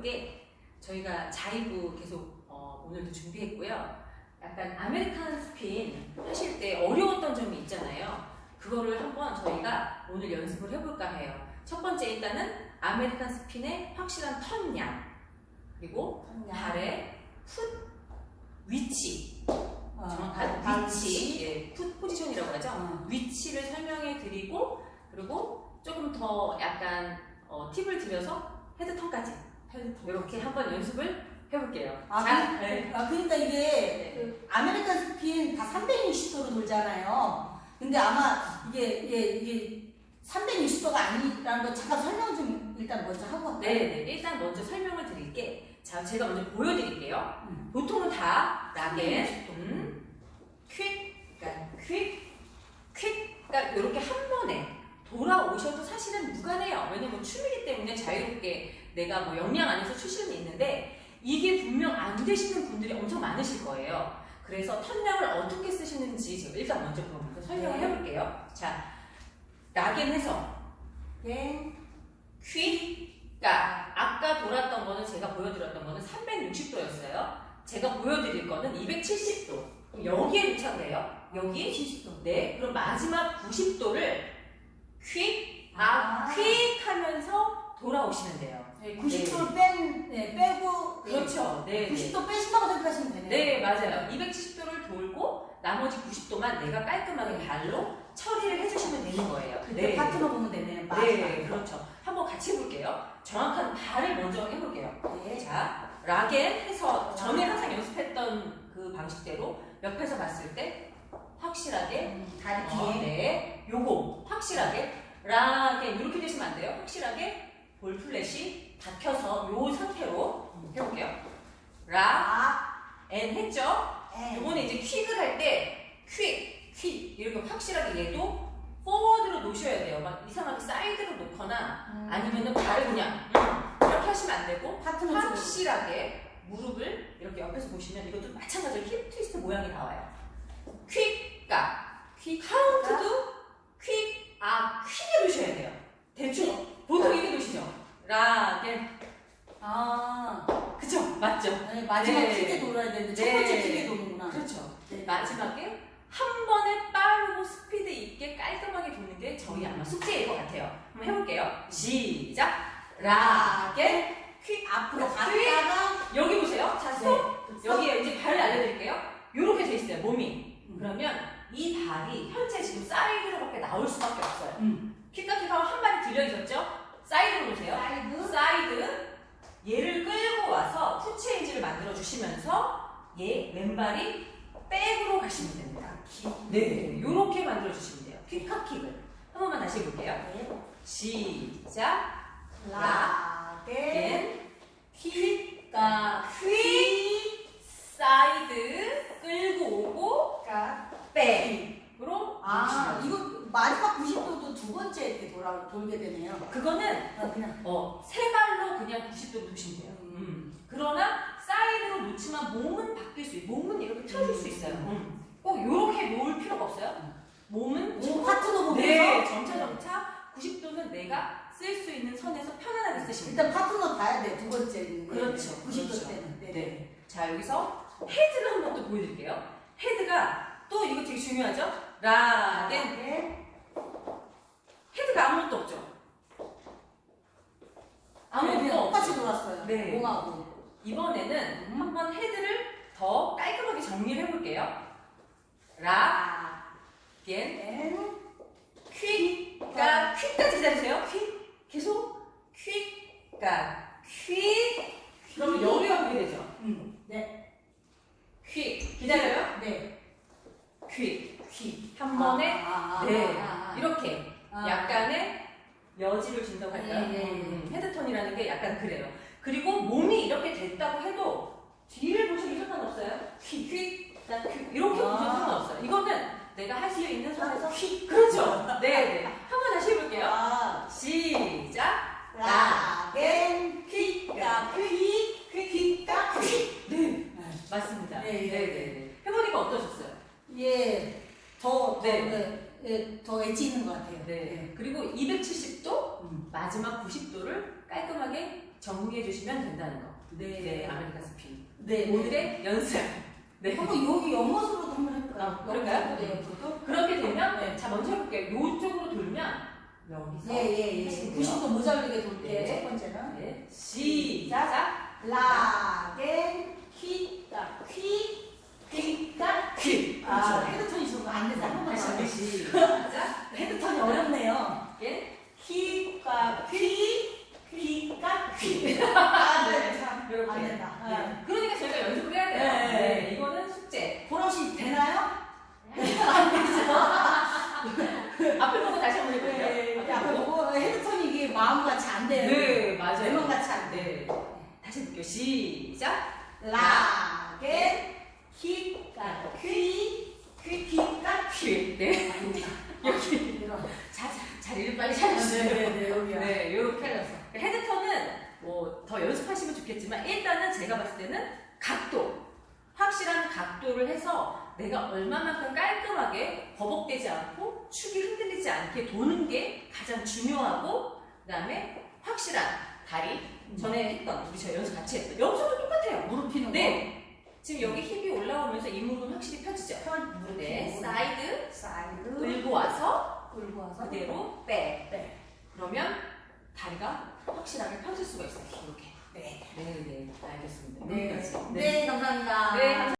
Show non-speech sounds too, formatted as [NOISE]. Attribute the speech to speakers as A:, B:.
A: 게 저희가 자이브 계속 어, 오늘도 준비했고요. 약간 아메리칸 스핀 하실 때 어려웠던 점이 있잖아요. 그거를 한번 저희가 오늘 연습을 해볼까 해요. 첫 번째 일단은 아메리칸 스핀의 확실한 턴량 그리고 발의 풋 위치 정확한
B: 발
A: 위치, 예, 풋 포지션이라고 하죠.
B: 어.
A: 위치를 설명해 드리고 그리고 조금 더 약간 어, 팁을 드려서 헤드턴까지 이렇게 한번 연습을 해볼게요.
B: 아,
A: 자,
B: 그,
A: 네.
B: 아, 그러니까 이게 그 아메리칸 스핀 다 360도로 돌잖아요. 근데 아마 이게 이게, 이게 360도가 아니라는 거 잠깐 설명 좀 일단 먼저 하고 할까요?
A: 네, 네. 일단 먼저 설명을 드릴게. 자, 제가 먼저 보여드릴게요.
B: 음.
A: 보통은 다 락에 음, 퀵, 그러니까 퀵, 퀵, 그러니까 이렇게 한 번에 돌아오셔도 사실은 무관해요. 왜냐면 춤이기 때문에 자유롭게 내가 뭐 역량 안에서 출 수는 있는데 이게 분명 안 되시는 분들이 엄청 많으실 거예요. 그래서 턴량을 어떻게 쓰시는지 제가 일단 먼저 그럼 설명을
B: 네.
A: 해볼게요. 자, 락엔 해서
B: 네.
A: 퀴, 그러니까 아까 돌았던 거는 제가 보여드렸던 거는 360도였어요. 제가 보여드릴 거는 270도. 여기에 도착을 해요. 여기
B: 70도.
A: 네. 그럼 마지막 90도를 퀴,
B: 아.
A: 아, 퀴 하면서 돌아오시면 돼요.
B: 네, 90도를 뺀, 네, 빼고 네,
A: 그렇죠. 네. 네.
B: 90도 빼신다고 생각하시면 되네요.
A: 네, 맞아요. 270도를 돌고 나머지 90도만 내가 깔끔하게 발로 처리를 해주시면 되는 거예요.
B: 그때 파트너 보면 되네요. 마지막.
A: 네, 그렇죠. 한번 같이 해볼게요. 정확한 발을 먼저 해볼게요.
B: 네.
A: 자, 락엔 해서 전에 항상 연습했던 그 방식대로 옆에서 봤을 때 확실하게
B: 음, 다리
A: 어,
B: 뒤에.
A: 네, 요거 확실하게 락엔 이렇게 되시면 안 돼요. 확실하게 볼 플랫이 닫혀서 요 상태로 해볼게요. 락,
B: 아,
A: 엔 했죠?
B: 에.
A: 요번에 이제 퀵을 할 때 퀵, 퀵 이렇게 확실하게 얘도 포워드로 놓으셔야 돼요. 막 이상하게 사이드로 놓거나
B: 음.
A: 아니면은 발을 그냥 음, 이렇게 하시면 안 되고
B: 파트너.
A: 확실하게 무릎을 이렇게 옆에서 보시면 이것도 마찬가지로 힙 트위스트 모양이 나와요. 퀵 가 퀵 카운트도 퀵, 아 퀵에 놓으셔야 돼요. 대충 보통 이렇게 놓으시죠. 라겐
B: 아,
A: 그쵸 맞죠?
B: 네, 마지막
A: 네.
B: 킥에 돌아야 되는데 첫
A: 네.
B: 번째 킥에 도는구나.
A: 그렇죠.
B: 네.
A: 마지막에 한 번에 빠르고 스피드 있게 깔끔하게 도는 게 저희 아마 숙제일 것 같아요. 한번 해볼게요. 시작. 라겐 퀵
B: 앞으로
A: 퀵.
B: 갔다가
A: 여기 보세요. 자, 스톱.
B: 네.
A: 여기에 이제 발을 알려드릴게요. 요렇게 돼 있어요, 몸이.
B: 음.
A: 그러면 이 발이 현재 지금 사이드로 밖에 나올 수밖에 없어요.
B: 음.
A: 킥과 킥하고 한 발이 들려 있었죠? 사이드로 보세요.
B: 사이드.
A: 사이드. 얘를 끌고 와서 푸체인지를 만들어 주시면서 얘 왼발이 백으로 가시면 됩니다. 네, 요렇게 만들어 주시면 돼요. 퀵카 킥을. 한 번만 다시 해볼게요.
B: 네.
A: 시작.
B: 라겐
A: 겐, 킥과
B: 퀴
A: 퀵, 사이드, 끌고 오고,
B: 가
A: 백으로
B: 아. 이거 마지막 90도도 두 번째 이렇게 돌아 돌게 되네요.
A: 그거는
B: 아, 그냥
A: 어, 세 발로 그냥 90도로 두시면 돼요. 음. 그러나 사이드로 놓지만 몸은 바뀔 수 있어요. 몸은 이렇게 틀어줄 수 있어요. 음. 꼭 이렇게 놓을 필요가 없어요. 몸은
B: 오 파트너 보면서
A: 네, 점차 점차 90도는 내가 쓸 수 있는 선에서 편안하게 쓰시면 돼요.
B: 일단 파트너 봐야 돼 두 번째는.
A: 그렇죠.
B: 90도
A: 그렇죠.
B: 때는. 네.
A: 네. 자, 여기서 헤드를 한번더 보여드릴게요. 헤드가 또 이거 되게 중요하죠? 라겐.
B: 라겐
A: 헤드가 아무것도 없죠? 아무것도
B: 네,
A: 없죠?
B: 똑같이 돌았어요.
A: 네.
B: 몸하고.
A: 이번에는
B: 음.
A: 한번 헤드를 더 깔끔하게 정리를 해볼게요. 라, 겐,
B: 겐
A: 퀵, 가, 퀵까지 기다리세요. 퀵, 계속, 퀵, 가, 퀵. 그러면 여기가 보게 되죠.
B: 음. 네.
A: 퀵, 기다려요.
B: 네.
A: 퀵, 퀵. 한 번에,
B: 아, 아,
A: 네.
B: 아, 아,
A: 이렇게
B: 아.
A: 약간의 여지를 준다고 할까요?
B: 네, 네,
A: 헤드턴이라는 게 약간 그래요. 그리고 몸이 이렇게 됐다고 해도 뒤를 상관없어요. 퀵, 퀵, 나 퀵. 이렇게
B: 아.
A: 보셔도 상관없어요. 이거는 내가 할 수 있는 선에서 퀵. 그렇죠. 네, 네. 한번 다시 해볼게요.
B: 아.
A: 시작.
B: 라겐
A: 퀵가 퀵, 퀵, 퀵가 퀵. 네, 맞습니다.
B: 네,
A: 네,
B: 네.
A: 네, 네. 해보니까 어떠셨어요?
B: 예. 더, 더,
A: 네.
B: 네. 예, 더 엣지 있는 것 같아요.
A: 네. 그리고 270도
B: 음.
A: 마지막 90도를 깔끔하게 정리해 주시면 된다는 거.
B: 네.
A: 네, 아메리칸 스핀.
B: 네. 네.
A: 오늘의 연습. 네.
B: 한번 여기 옆모습으로도 한번 해볼까요?
A: 아, 그럴까요?
B: 네, 옆으로도.
A: 그렇게 되면
B: 네.
A: 자 먼저 해볼게요. 이쪽으로 돌면 여기서
B: 예, 예, 예.
A: 하시면
B: 90도 모자르게 돌게
A: 네.
B: 첫 번째는.
A: 네. 시작.
B: 라겐 퀴다 퀴 퀴다
A: 퀴.
B: 아
A: 그렇죠.
B: 헤드톤이 좀안 돼서 한 번만
A: 다시
B: 더
A: 한번
B: 해.
A: 시작.
B: 헤드톤이 어렵네요.
A: 예.
B: 퀴가 퀴 퀴가 퀴.
A: 네.
B: 아네참안
A: 이렇게.
B: 된다. 네.
A: 네. 그러니까 저희가 연습을 해야 돼요.
B: 네.
A: 네. 이거는 숙제.
B: 보람 씨 되나요?
A: 앞을 보고 다시 한번 해볼게요.
B: 네. 앞에 보고 헤드톤이 이게 마음 같이 안 돼요.
A: 네, 맞아요.
B: 내 마음 같이 안 돼.
A: 네. 다시 해볼게요. 시작.
B: 라겐 퀴가 퀴 퀴가
A: 퀴. 네. [LAUGHS] 여기.
B: 이런.
A: 자, 자, 자리를 빨리 찾아주세요.
B: 네네네 여기야.
A: 네, 요렇게. 헤드턴은 뭐 더 연습하시면 좋겠지만 일단은 제가 봤을 때는 각도. 확실한 각도를 해서 내가 얼마만큼 깔끔하게 버벅대지 않고 축이 흔들리지 않게 도는 게 가장 중요하고 그 다음에 확실한 다리 전에 했던 우리 저 연습 같이 했던 여기서도 똑같아요.
B: 무릎 피는 거.
A: 네. 지금 여기 힙이 올라오면서 이 무릎은 확실히 펴지죠.
B: 편 무릎
A: 네. 사이드
B: 사이드
A: 끌고 와서
B: 끌고 와서
A: 그대로 백.
B: 네.
A: 그러면 다리가 확실하게 펴질 수가 있어요. 이렇게.
B: 네.
A: 네, 네, 알겠습니다.
B: 네. 네, 감사합니다.
A: 네, 감사합니다.